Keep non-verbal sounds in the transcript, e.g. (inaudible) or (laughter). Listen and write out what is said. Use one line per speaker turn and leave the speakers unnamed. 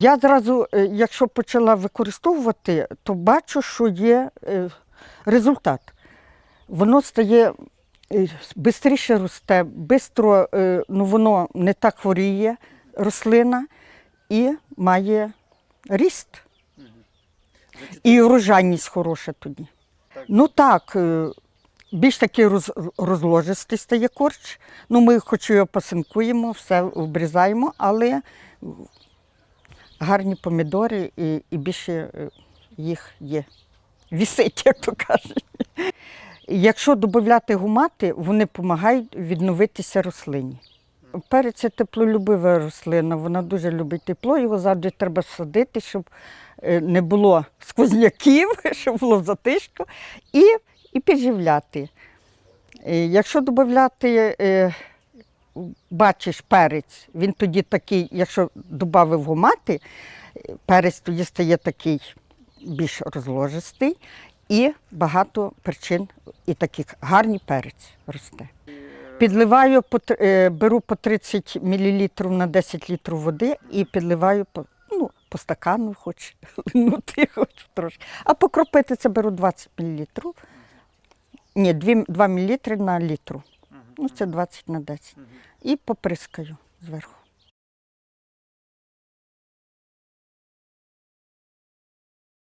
Я зразу, е, якщо почала використовувати, то бачу, що є е, результат. Воно стає швидше росте, бистро, е, ну, воно не так хворіє, рослина, і має ріст. І врожайність хороша тоді. Ну так, е, більш такий роз, розложистий стає корч. Ну, ми хоч його посинкуємо, все обрізаємо, але гарні помідори і, і більше е, їх є. Вісить, як то кажуть. Якщо додати гумати, вони допомагають відновитися рослині. Перець це теплолюбива рослина, вона дуже любить тепло, його завжди треба садити, щоб е, не було сквозняків, (laughs) щоб було затишку, і, і підживляти. Е, Якщо додати, бачиш перець, він тоді такий, якщо додав гумати, перець тоді стає такий більш розложистий і багато причин, і такий гарний перець росте. Підливаю, е, беру по 30 мл на 10 літрів води і підливаю по, ну, по стакану, хоч линути, хоч трошки. А покропити це беру 20 мл. Ні, 2, 2 мл на літру. Ну, це 20 на 10. І поприскаю зверху.